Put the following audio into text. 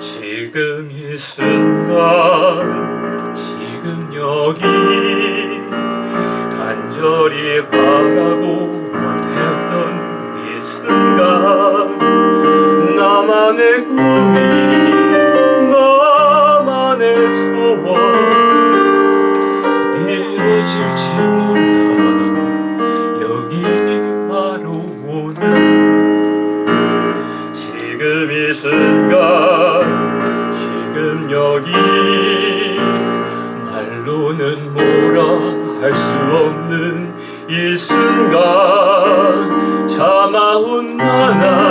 지금 이 순간 지금 여기 간절히 바라고 원했던 이 순간 나만의 꿈이 뭐라 할 수 없는 이 순간 참아온 나나